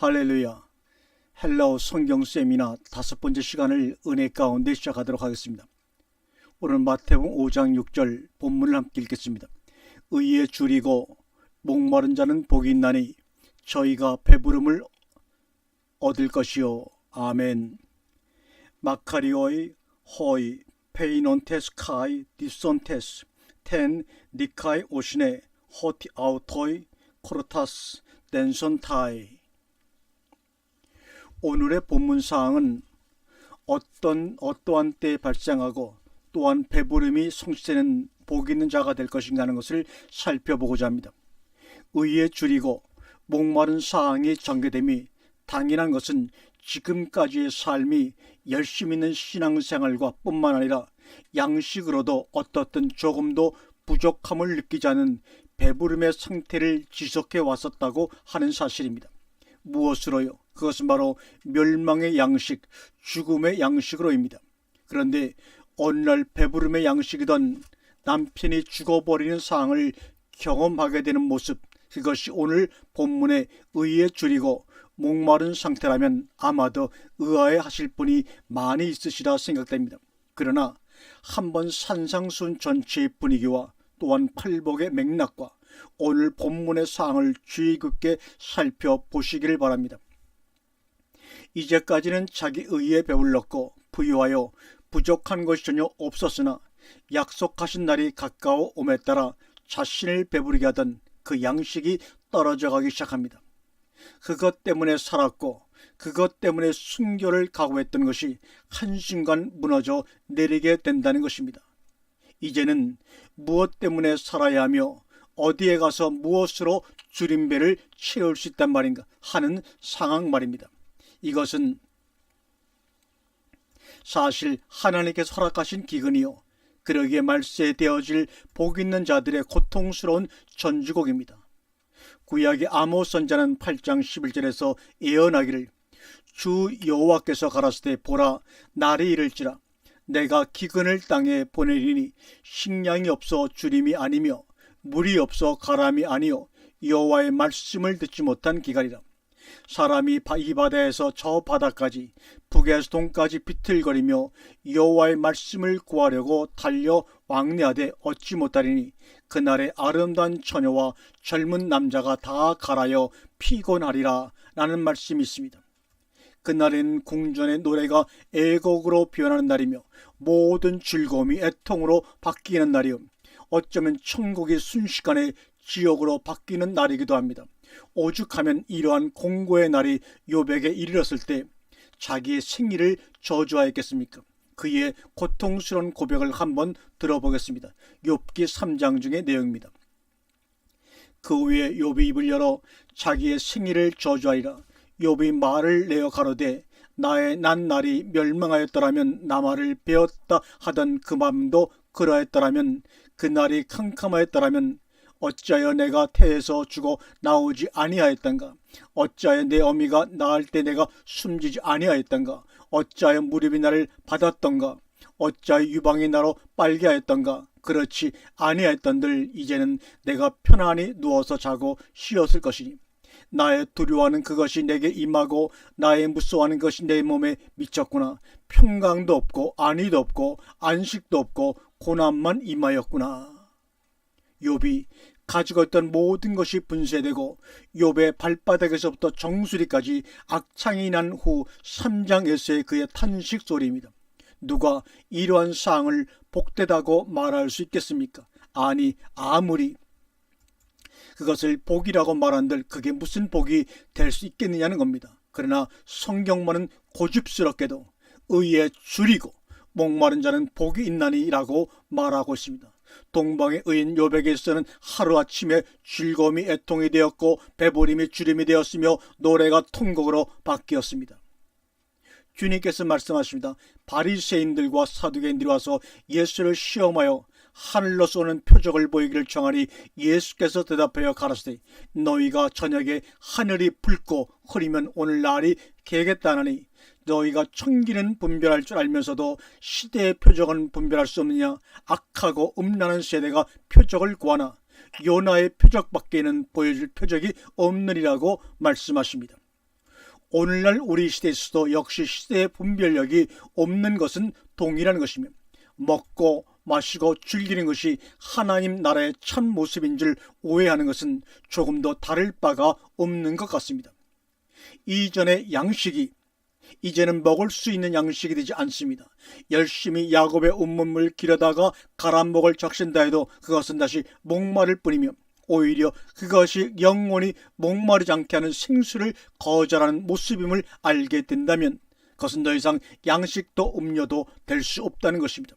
할렐루야. 헬라어 성경 세미나 다섯 번째 시간을 은혜 가운데 시작하도록 하겠습니다. 오늘 마태복음 5장 6절 본문을 함께 읽겠습니다. 의에 줄이고 목마른 자는 복이 있나니 저희가 배부름을 얻을 것이요. 아멘. 마카리오의 호이 페이논테스 카이 디손테스 텐 니카이 오시네 호티 아우토이 코르타스 덴손타이 오늘의 본문 사항은 어떤 어떠한 때에 발생하고 또한 배부름이 성취되는 복 있는 자가 될 것인가 하는 것을 살펴보고자 합니다. 의에 줄이고 목마른 사항이 전개됨이 당연한 것은 지금까지의 삶이 열심 있는 신앙생활과 뿐만 아니라 양식으로도 어떻든 조금도 부족함을 느끼지 않은 배부름의 상태를 지속해 왔었다고 하는 사실입니다. 무엇으로요? 그것은 바로 멸망의 양식, 죽음의 양식으로입니다. 그런데 오늘날 배부름의 양식이던 남편이 죽어버리는 상황을 경험하게 되는 모습, 그것이 오늘 본문에 의에 줄이고 목마른 상태라면 아마도 의아해 하실 분이 많이 있으시라 생각됩니다. 그러나 한번 산상순 전체의 분위기와 또한 팔복의 맥락과 오늘 본문의 사항을 주의 깊게 살펴보시기를 바랍니다. 이제까지는 자기 의에 배불렀고 부유하여 부족한 것이 전혀 없었으나 약속하신 날이 가까워 오에 따라 자신을 배부르게 하던 그 양식이 떨어져 가기 시작합니다. 그것 때문에 살았고 그것 때문에 순교를 각오했던 것이 한순간 무너져 내리게 된다는 것입니다. 이제는 무엇 때문에 살아야 하며 어디에 가서 무엇으로 줄임배를 채울 수 있단 말인가 하는 상황 말입니다. 이것은 사실 하나님께서 허락하신 기근이요. 그러기에 말세되어질 복 있는 자들의 고통스러운 전주곡입니다. 구약의 아모스 선자는 8장 11절에서 예언하기를 주 여호와께서 가라사대 보라 날이 이를지라 내가 기근을 땅에 보내리니 식량이 없어 주림이 아니며 물이 없어 가람이 아니요 여호와의 말씀을 듣지 못한 기간이라 사람이 이 바다에서 저 바다까지 북에서 동까지 비틀거리며 여호와의 말씀을 구하려고 달려 왕래하되 얻지 못하리니 그날에 아름다운 처녀와 젊은 남자가 다 갈아여 피곤하리라 라는 말씀이 있습니다. 그날에는 궁전의 노래가 애곡으로 변하는 날이며 모든 즐거움이 애통으로 바뀌는 날이요 어쩌면 천국이 순식간에 지옥으로 바뀌는 날이기도 합니다. 오죽하면 이러한 공고의 날이 요백에 이르렀을 때 자기의 생일을 저주하였겠습니까? 그의 고통스러운 고백을 한번 들어보겠습니다. 욥기 3장 중의 내용입니다. 그 후에 욥이 입을 열어 자기의 생일을 저주하리라. 욥이 말을 내어 가로되 나의 난 날이 멸망하였더라면 나말을 배웠다 하던 그 마음도 그러했더라면 그 날이 캄캄하였더라면 어찌하여 내가 태에서 죽어 나오지 아니하였던가? 어찌하여 내 어미가 낳을 때 내가 숨지지 아니하였던가? 어찌하여 무릎이 나를 받았던가? 어찌하여 유방이 나로 빨게 하였던가? 그렇지 아니하였던들 이제는 내가 편안히 누워서 자고 쉬었을 것이니. 나의 두려워하는 그것이 내게 임하고 나의 무서워하는 것이 내 몸에 미쳤구나. 평강도 없고 안위도 없고 안식도 없고 고난만 임하였구나 욥이 가지고 있던 모든 것이 분쇄되고 욥의 발바닥에서부터 정수리까지 악창이 난 후 3장에서의 그의 탄식 소리입니다. 누가 이러한 사항을 복되다고 말할 수 있겠습니까? 아니 아무리 그것을 복이라고 말한들 그게 무슨 복이 될 수 있겠느냐는 겁니다. 그러나 성경만은 고집스럽게도 의에 줄이고 목마른 자는 복이 있나니라고 말하고 있습니다. 동방의 의인 요백에서는 하루아침에 즐거움이 애통이 되었고 배부림이 주림이 되었으며 노래가 통곡으로 바뀌었습니다. 주님께서 말씀하십니다. 바리새인들과 사두개인들이 와서 예수를 시험하여 하늘로 쏘는 표적을 보이기를 청하니 예수께서 대답하여 가라사대 너희가 저녁에 하늘이 붉고 흐리면 오늘 날이 개겠다나니 너희가 청기는 분별할 줄 알면서도 시대의 표적은 분별할 수 없느냐 악하고 음란한 세대가 표적을 구하나 요나의 표적밖에는 보여줄 표적이 없느니라고 말씀하십니다. 오늘날 우리 시대에서도 역시 시대의 분별력이 없는 것은 동일한 것이며 먹고 마시고 즐기는 것이 하나님 나라의 참 모습인 줄 오해하는 것은 조금도 다를 바가 없는 것 같습니다. 이전의 양식이 이제는 먹을 수 있는 양식이 되지 않습니다. 열심히 야곱의 온몸을 기르다가 가란목을 적신다 해도 그것은 다시 목마를 뿐이며 오히려 그것이 영원히 목마르지 않게 하는 생수를 거절하는 모습임을 알게 된다면 그것은 더 이상 양식도 음료도 될 수 없다는 것입니다.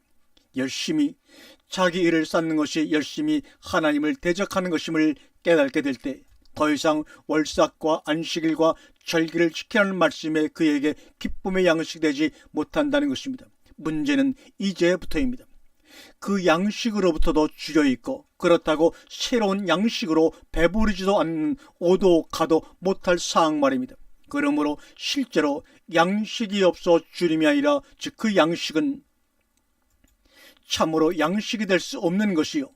열심히 자기 일을 쌓는 것이 열심히 하나님을 대적하는 것임을 깨닫게 될 때 더 이상 월삭과 안식일과 절기를 하는 말씀에 그에게 기쁨의 양식이 되지 못한다는 것입니다. 문제는 이제부터입니다. 그 양식으로부터도 줄여 있고 그렇다고 새로운 양식으로 배부르지도 않는 오도 가도 못할 사항 말입니다. 그러므로 실제로 양식이 없어 줄임이 아니라 즉 그 양식은 참으로 양식이 될 수 없는 것이요.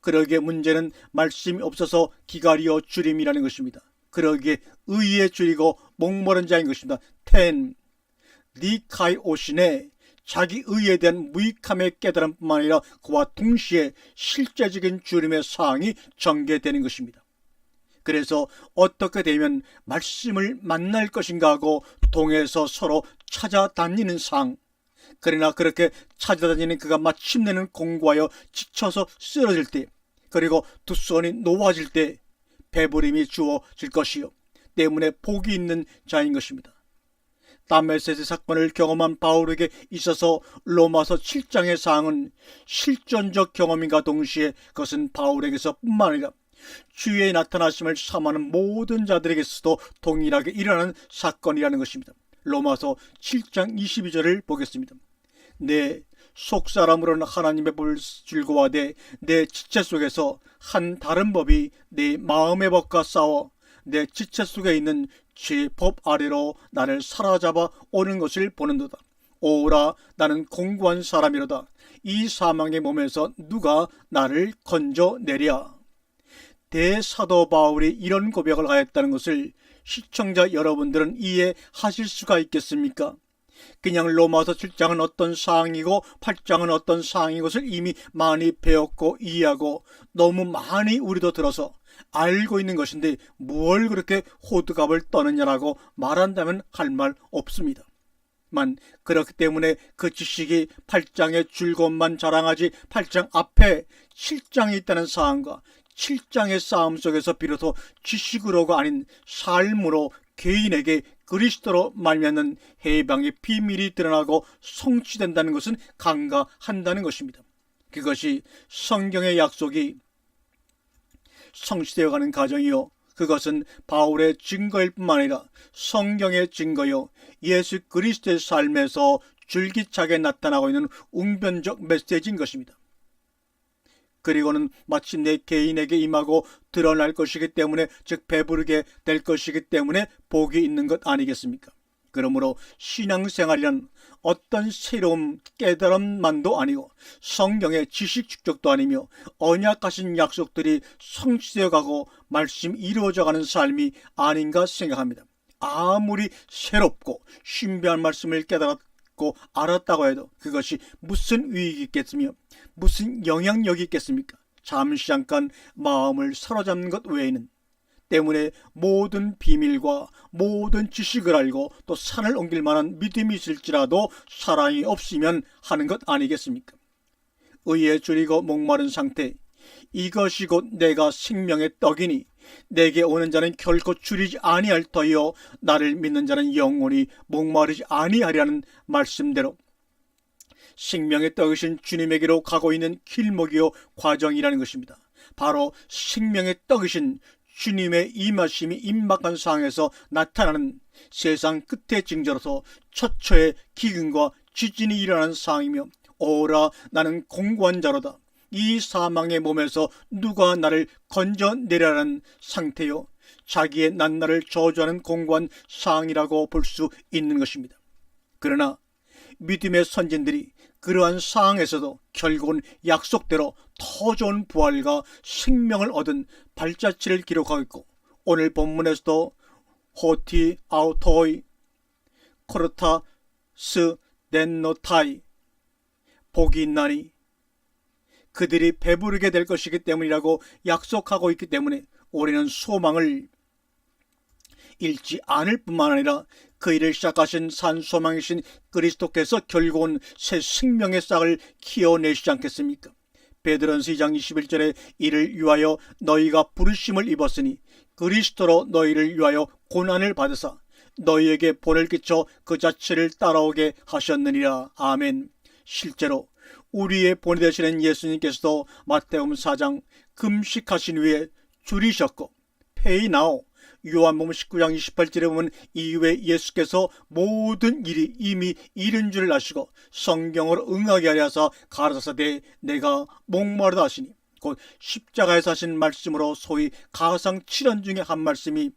그러기에 문제는 말씀이 없어서 기가리어 줄임이라는 것입니다. 그러기에 의에 줄이고 목마른 자인 것입니다. 텐 니카이 오신에 자기 의에 대한 무익함의 깨달음뿐만 아니라 그와 동시에 실제적인 줄임의 사항이 전개되는 것입니다. 그래서 어떻게 되면 말씀을 만날 것인가 하고 동에서 서로 찾아다니는 상 그러나 그렇게 찾아다니는 그가 마침내는 공부하여 지쳐서 쓰러질 때 그리고 두 손이 놓아질 때 배부림이 주어질 것이요 때문에 복이 있는 자인 것입니다. 다메세스 사건을 경험한 바울에게 있어서 로마서 7장의 사항은 실존적 경험인가 동시에 그것은 바울에게서 뿐만 아니라 주의 나타나심을 삼하는 모든 자들에게서도 동일하게 일어나는 사건이라는 것입니다. 로마서 7장 22절을 보겠습니다. 내 속사람으로는 하나님의 법을 즐거워하되 내 지체 속에서 한 다른 법이 내 마음의 법과 싸워 내 지체 속에 있는 죄 법 아래로 나를 사로잡아 오는 것을 보는도다. 오라 나는 공고한 사람이로다. 이 사망의 몸에서 누가 나를 건져내랴. 대사도 바울이 이런 고백을 하였다는 것을 시청자 여러분들은 이해하실 수가 있겠습니까? 그냥 로마서 7장은 어떤 사항이고 8장은 어떤 사항인 것을 이미 많이 배웠고 이해하고 너무 많이 우리도 들어서 알고 있는 것인데 뭘 그렇게 호두갑을 떠느냐라고 말한다면 할 말 없습니다. 만 그렇기 때문에 그 지식이 8장의 즐거움만 자랑하지 8장 앞에 7장이 있다는 사항과 7장의 싸움 속에서 비로소 지식으로가 아닌 삶으로 개인에게 그리스도로 말미암는 해방의 비밀이 드러나고 성취된다는 것은 간과한다는 것입니다. 그것이 성경의 약속이 성취되어 가는 과정이요. 그것은 바울의 증거일 뿐만 아니라 성경의 증거요. 예수 그리스도의 삶에서 줄기차게 나타나고 있는 웅변적 메시지인 것입니다. 그리고는 마침내 개인에게 임하고 드러날 것이기 때문에 즉 배부르게 될 것이기 때문에 복이 있는 것 아니겠습니까? 그러므로 신앙생활이란 어떤 새로운 깨달음만도 아니고 성경의 지식 축적도 아니며 언약하신 약속들이 성취되어 가고 말씀 이루어져 가는 삶이 아닌가 생각합니다. 아무리 새롭고 신비한 말씀을 깨달았고 알았다고 해도 그것이 무슨 유익이 있겠으며 무슨 영향력이 있겠습니까? 잠시 잠깐 마음을 사로잡는 것 외에는 때문에 모든 비밀과 모든 지식을 알고 또 산을 옮길 만한 믿음이 있을지라도 사랑이 없으면 하는 것 아니겠습니까? 의에 줄이고 목마른 상태 이것이 곧 내가 생명의 떡이니 내게 오는 자는 결코 줄이지 아니할 터이요 나를 믿는 자는 영원히 목마르지 아니하리라는 말씀대로 생명의 떡이신 주님에게로 가고 있는 길목이요 과정이라는 것입니다. 바로 생명의 떡이신 주님의 임하심이 임박한 상황에서 나타나는 세상 끝의 징조로서 처처의 기근과 지진이 일어나는 상황이며 오라 나는 공고한 자로다. 이 사망의 몸에서 누가 나를 건져내려는 상태요. 자기의 난나를 저주하는 공고한 상황이라고 볼 수 있는 것입니다. 그러나 믿음의 선진들이 그러한 상황에서도 결국은 약속대로 더 좋은 부활과 생명을 얻은 발자취를 기록하고 있고 오늘 본문에서도 호티 아우토이 코르타 스 넨노타이 복이 있나니 그들이 배부르게 될 것이기 때문이라고 약속하고 있기 때문에 우리는 소망을 잃지 않을 뿐만 아니라 그 일을 시작하신 산소망이신 그리스도께서 결국은 새 생명의 싹을 키워내시지 않겠습니까? 베드로전서 2장 21절에 이를 위하여 너희가 부르심을 입었으니 그리스도로 너희를 위하여 고난을 받으사 너희에게 본을 끼쳐 그 자체를 따라오게 하셨느니라. 아멘. 실제로 우리의 본이 되시는 예수님께서도 마태복음 4장 금식하신 후에 줄이셨고 페이 나오 요한복음 19장 28절에 보면 이후에 예수께서 모든 일이 이미 이른 줄을 아시고 성경으로 응하게 하려 하사 가라사대 내가 목마르다 하시니 곧 십자가에서 하신 말씀으로 소위 가상 7원 중에 한 말씀이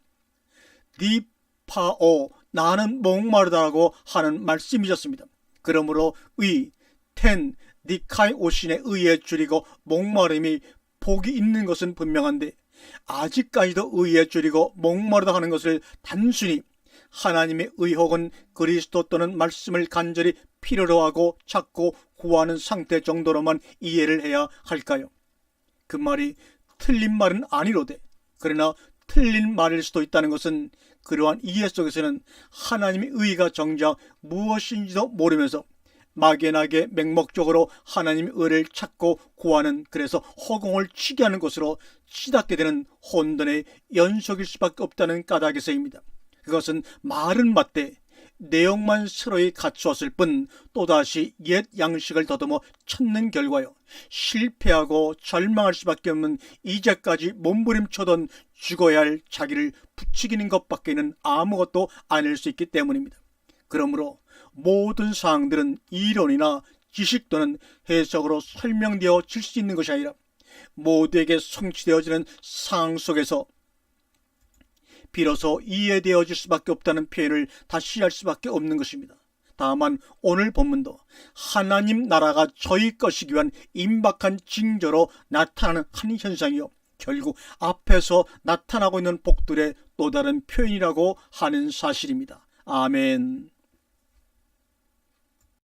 니파오 나는 목마르다라고 하는 말씀이셨습니다. 그러므로 의, 텐, 니카이 오신에 의해 줄이고 목마름이 복이 있는 것은 분명한데 아직까지도 의에 줄이고 목마르다 하는 것을 단순히 하나님의 의혹은 그리스도 또는 말씀을 간절히 필요로 하고 찾고 구하는 상태 정도로만 이해를 해야 할까요? 그 말이 틀린 말은 아니로되 그러나 틀린 말일 수도 있다는 것은 그러한 이해 속에서는 하나님의 의가 정작 무엇인지도 모르면서 막연하게 맹목적으로 하나님의 의를 찾고 구하는 그래서 허공을 치게 하는 것으로 치닫게 되는 혼돈의 연속일 수밖에 없다는 까닭에서입니다. 그것은 말은 맞되 내용만 서로히 갖추었을 뿐 또다시 옛 양식을 더듬어 찾는 결과요. 실패하고 절망할 수밖에 없는 이제까지 몸부림쳐던 죽어야 할 자기를 부추기는 것밖에는 아무것도 아닐 수 있기 때문입니다. 그러므로 모든 사항들은 이론이나 지식 또는 해석으로 설명되어 질 수 있는 것이 아니라 모두에게 성취되어지는 상황 속에서 비로소 이해되어질 수밖에 없다는 표현을 다시 할 수밖에 없는 것입니다. 다만 오늘 본문도 하나님 나라가 저희 것이기 위한 임박한 징조로 나타나는 한 현상이요. 결국 앞에서 나타나고 있는 복들의 또 다른 표현이라고 하는 사실입니다. 아멘.